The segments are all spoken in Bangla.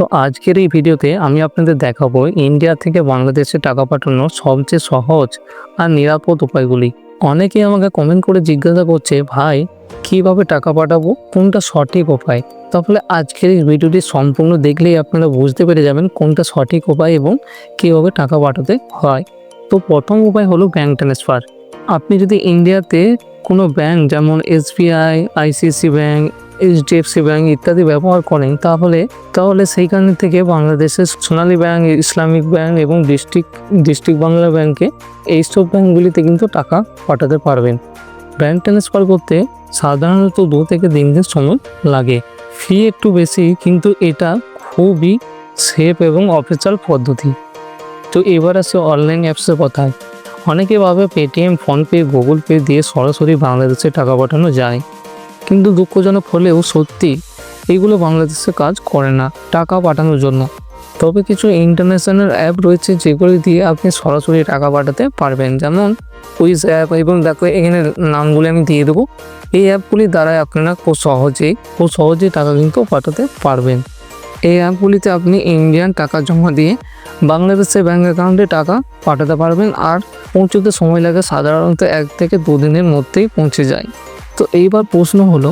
তো আজকের এই ভিডিওতে আমি আপনাদের দেখাবো ইন্ডিয়া থেকে বাংলাদেশে টাকা পাঠানোর সবচেয়ে সহজ আর নিরাপদ উপায়গুলি। অনেকেই আমাকে কমেন্ট করে জিজ্ঞাসা করছে, ভাই, কীভাবে টাকা পাঠাবো? কোনটা সঠিক উপায়? তাহলে আজকের এই ভিডিওটি সম্পূর্ণ দেখলেই আপনারা বুঝতে পেরে যাবেন কোনটা সঠিক উপায় এবং কীভাবে টাকা পাঠাতে হয়। তো প্রথম উপায় হলো ব্যাঙ্ক ট্রান্সফার আপনি যদি ইন্ডিয়াতে কোনো ব্যাংক যেমন SBI ICC bank HDFC bank ইত্যাদি ব্যবহার করেন, তাহলে তাহলে সেইখান থেকে বাংলাদেশের সোনালী ব্যাংক, ইসলামিক ব্যাংক এবং ডিস্ট্রিক্ট ডিস্ট্রিক্ট বাংলা ব্যাংকে এইসব ব্যাংকগুলিতে কিন্তু টাকা পাঠাতে পারবেন। ব্যাংক ট্রান্সফার করতে সাধারণত দু থেকে তিন দিন সময় লাগে। ফি একটু বেশি, কিন্তু এটা খুবই সেফ এবং অফিসিয়াল পদ্ধতি। তো এবার আসে অনলাইন অ্যাপসের কথায়। অনেকে ভাবে পেটিএম ফোনপে গুগল পে দিয়ে সরাসরি বাংলাদেশে টাকা পাঠানো যায়। কিন্তু দুঃখজনক হলেও সত্যি এইগুলো বাংলাদেশে কাজ করে না, টাকা পাঠানোর জন্য। তবে কিছু ইন্টারন্যাশনাল অ্যাপ রয়েছে যেগুলি দিয়ে আপনি সরাসরি টাকা পাঠাতে পারবেন। যেমন কুইজ অ্যাপ এবং দেখো এখানে নামগুলি আমি দিয়ে দেবো। এই অ্যাপগুলির দ্বারাই আপনারা খুব সহজেই খুব সহজেই টাকা কিন্তু পাঠাতে পারবেন। এই অ্যাপগুলিতে আপনি ইন্ডিয়ান টাকা জমা দিয়ে বাংলাদেশের ব্যাঙ্ক অ্যাকাউন্টে টাকা পাঠাতে পারবেন। আর পৌঁছতে সময় লাগে সাধারণত এক থেকে দুদিনের মধ্যেই পৌঁছে যায়। তো এইবার প্রশ্ন হলো,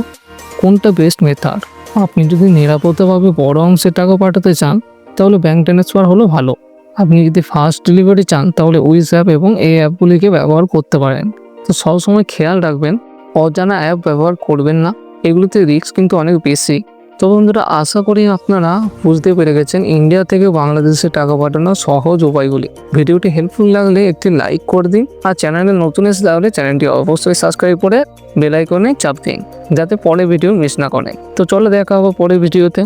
কোনটা বেস্ট মেথড আপনি যদি নিরাপদভাবে বড় অংশের টাকা পাঠাতে চান, তাহলে ব্যাঙ্ক ট্রান্সফার হলো ভালো। আপনি যদি ফাস্ট ডেলিভারি চান, তাহলে উইস অ্যাপ এবং এই অ্যাপগুলিকে ব্যবহার করতে পারেন। তো সবসময় খেয়াল রাখবেন, অজানা অ্যাপ ব্যবহার করবেন না। এগুলোতে রিস্ক কিন্তু অনেক বেশি। তো বন্ধুরা, আশা করি আপনারা বুঝতে পেরে গেছেন ইন্ডিয়া থেকে বাংলাদেশে টাকা পাঠানোর সহজ উপায়গুলি। ভিডিওটি হেল্পফুল লাগলে একটি লাইক করে দিন আর চ্যানেলে নতুন এসে তাহলে চ্যানেলটি অবশ্যই সাবস্ক্রাইব করে বেলাইকনে চাপ দিন, যাতে পরে ভিডিও মিস না করে। তো চলো দেখা হবে পরে ভিডিওতে